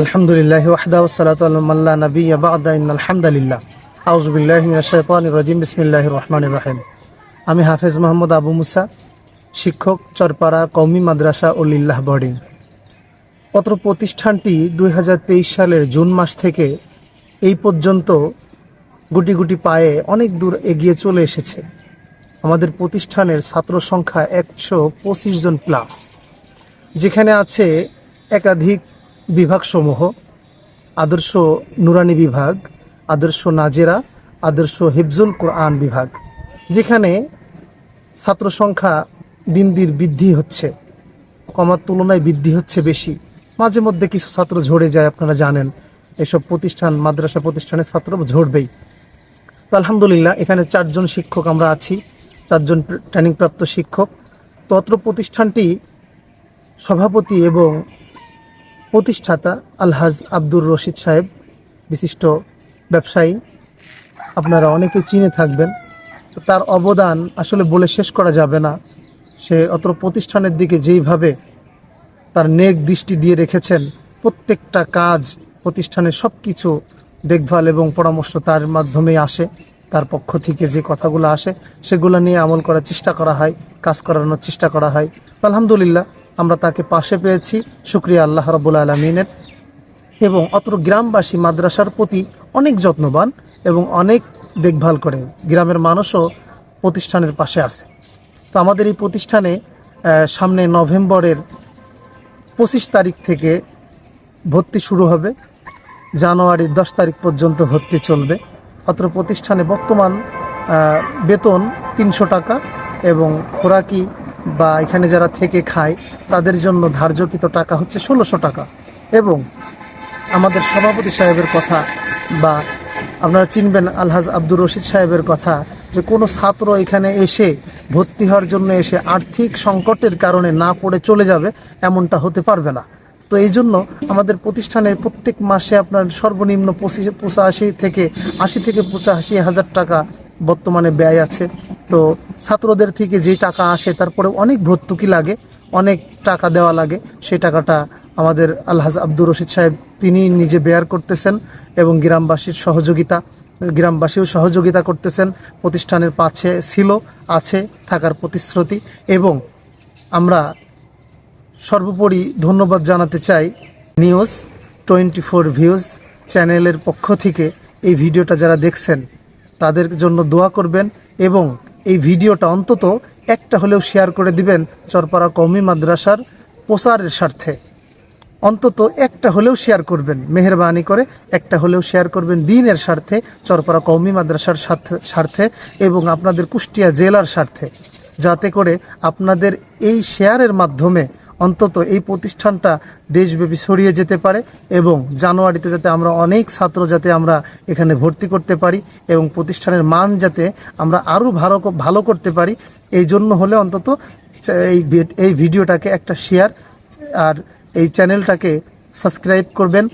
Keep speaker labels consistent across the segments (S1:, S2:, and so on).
S1: আলহামদুলিল্লাহ ওয়াহদা ওয়াসসালাতু আলা মাল্লা নাবিয়্যা বা'দা ইন্নাল হামদালিল্লাহ আউযু বিল্লাহি মিনাশ শাইতানির রাজিম, বিসমিল্লাহির রহমানির রহিম। আমি হাফেজ মোহাম্মদ আবু মুসা, শিক্ষক, চরপাড়া কওমি মাদ্রাসা ও লিল্লাহ বোর্ডিং। অত্র প্রতিষ্ঠানটি দুই হাজার তেইশ সালের জুন মাস থেকে এই পর্যন্ত গুটি গুটি পায়ে অনেক দূর এগিয়ে চলে এসেছে। আমাদের প্রতিষ্ঠানের ছাত্র সংখ্যা একশো পঁচিশ জন প্লাস যেখানে আছে একাধিক বিভাগসমূহ, আদর্শ নুরানি বিভাগ, আদর্শ নাজেরা, আদর্শ হিফজুল কোরআন বিভাগ, যেখানে ছাত্র সংখ্যা দিন দিন বৃদ্ধি হচ্ছে, কমার তুলনায় বৃদ্ধি হচ্ছে বেশি। মাঝে মধ্যে কিছু ছাত্র ঝরে যায়, আপনারা জানেন, এসব প্রতিষ্ঠান, মাদ্রাসা প্রতিষ্ঠানের ছাত্র ঝরবেই। তো আলহামদুলিল্লাহ, এখানে চারজন শিক্ষক আমরা আছি, চারজন ট্রেনিং প্রাপ্ত শিক্ষক তত্র প্রতিষ্ঠানটি সভাপতি এবং প্রতিষ্ঠাতা আলহাজ আব্দুর রশিদ সাহেব, বিশিষ্ট ব্যবসায়ী। আপনারা অনেকে চিনে থাকবেন। তার অবদান আসলে বলে শেষ করা যাবে না। সে অত্র প্রতিষ্ঠানের দিকে যেইভাবে তার নেক দৃষ্টি দিয়ে রেখেছেন, প্রত্যেকটা কাজ, প্রতিষ্ঠানের সব কিছু দেখভাল এবং পরামর্শ তার মাধ্যমেই আসে। তার পক্ষ থেকে যে কথাগুলো আসে, সেগুলো নিয়ে আমল করার চেষ্টা করা হয়, কাজ করানোর চেষ্টা করা হয়। আলহামদুলিল্লাহ আমরা তাকে পাশে পেয়েছি। শুক্রিয়া আল্লাহ রবুল্লা আলমিনের। এবং অত্র গ্রামবাসী মাদ্রাসার প্রতি অনেক যত্নবান এবং অনেক দেখভাল করে। গ্রামের মানুষও প্রতিষ্ঠানের পাশে আছে। তো আমাদের এই প্রতিষ্ঠানে সামনে নভেম্বরের পঁচিশ তারিখ থেকে ভর্তি শুরু হবে। জানুয়ারির দশ তারিখ পর্যন্ত ভর্তি চলবে। অত্র প্রতিষ্ঠানে বর্তমান বেতন তিনশো টাকা এবং খোরাকি বা এখানে যারা থেকে খায়, তাদের জন্য ধার্যকৃত টাকা হচ্ছে ষোলোশো টাকা। এবং আমাদের সভাপতি সাহেবের কথা বা আপনারা চিনবেন আলহাজ আব্দুর রশিদ সাহেবের কথা যে কোনো ছাত্র এখানে এসে ভর্তি হওয়ার জন্য এসে আর্থিক সংকটের কারণে না পড়ে চলে যাবে, এমনটা হতে পারবে না। তো এই জন্য আমাদের প্রতিষ্ঠানে প্রত্যেক মাসে আপনার সর্বনিম্ন পঁচিশ, পঁচাশি থেকে আশি থেকে পঁচাশি হাজার টাকা বর্তমানে ব্যয় আছে। তো ছাত্রদের থেকে যে টাকা আসে, তারপরে অনেক ভর্তুকি লাগে, অনেক টাকা দেওয়া লাগে। সেই টাকাটা আমাদের আলহাজ আব্দুর রশিদ সাহেব তিনি নিজে বেয়ার করতেছেন এবং গ্রামবাসীর সহযোগিতা, গ্রামবাসীও সহযোগিতা করতেছেন। প্রতিষ্ঠানের পাশে ছিল, আছে, থাকার প্রতিশ্রুতি এবং আমরা সর্বোপরি ধন্যবাদ জানাতে চাই নিউজ টোয়েন্টি ফোর ভিউজ চ্যানেলের পক্ষ থেকে এই ভিডিওটা যারা দেখছেন, তাদের জন্য দোয়া করবেন এবং এই ভিডিওটা অন্তত একটা হলেও শেয়ার করে দিবেন চরপাড়া কৌমি মাদ্রাসার প্রচারের স্বার্থে। অন্তত একটা হলেও শেয়ার করবেন, মেহরবানি করে একটা হলেও শেয়ার করবেন দিনের স্বার্থে, চরপাড়া কৌমি মাদ্রাসার স্বার্থে- এবং আপনাদের কুষ্টিয়া জেলার স্বার্থে। যাতে করে আপনাদের এই শেয়ারের মাধ্যমে অন্তত এই প্রতিষ্ঠানটা দেশব্যাপী ছড়িয়ে যেতে পারে এবং জানুয়ারিতে যাতে আমরা অনেক ছাত্র যাতে আমরা এখানে ভর্তি করতে পারি এবং প্রতিষ্ঠানের মান যাতে আমরা আরও ভালো ভালো করতে পারি, এই জন্য হলে অন্তত এই এই ভিডিওটাকে একটা শেয়ার আর এই চ্যানেলটাকে সাবস্ক্রাইব করবেন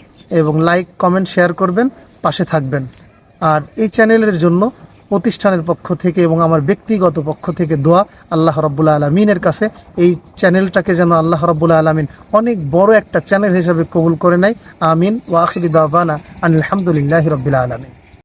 S1: এবং লাইক, কমেন্ট, শেয়ার করবেন, পাশে থাকবেন। আর এই চ্যানেলের জন্য প্রতিষ্ঠানের পক্ষ থেকে এবং আমার ব্যক্তিগত পক্ষ থেকে দোয়া আল্লাহ রব্বুল্লা আলমিনের কাছে। এই চ্যানেলটাকে যেন আল্লাহ রব্বুল্লা আলমিন অনেক বড় একটা চ্যানেল হিসাবে কবুল করে নেয়। আমিন। ওয়াখির দাবানা আলহামদুলিল্লাহ রবিল্লা আলমিন।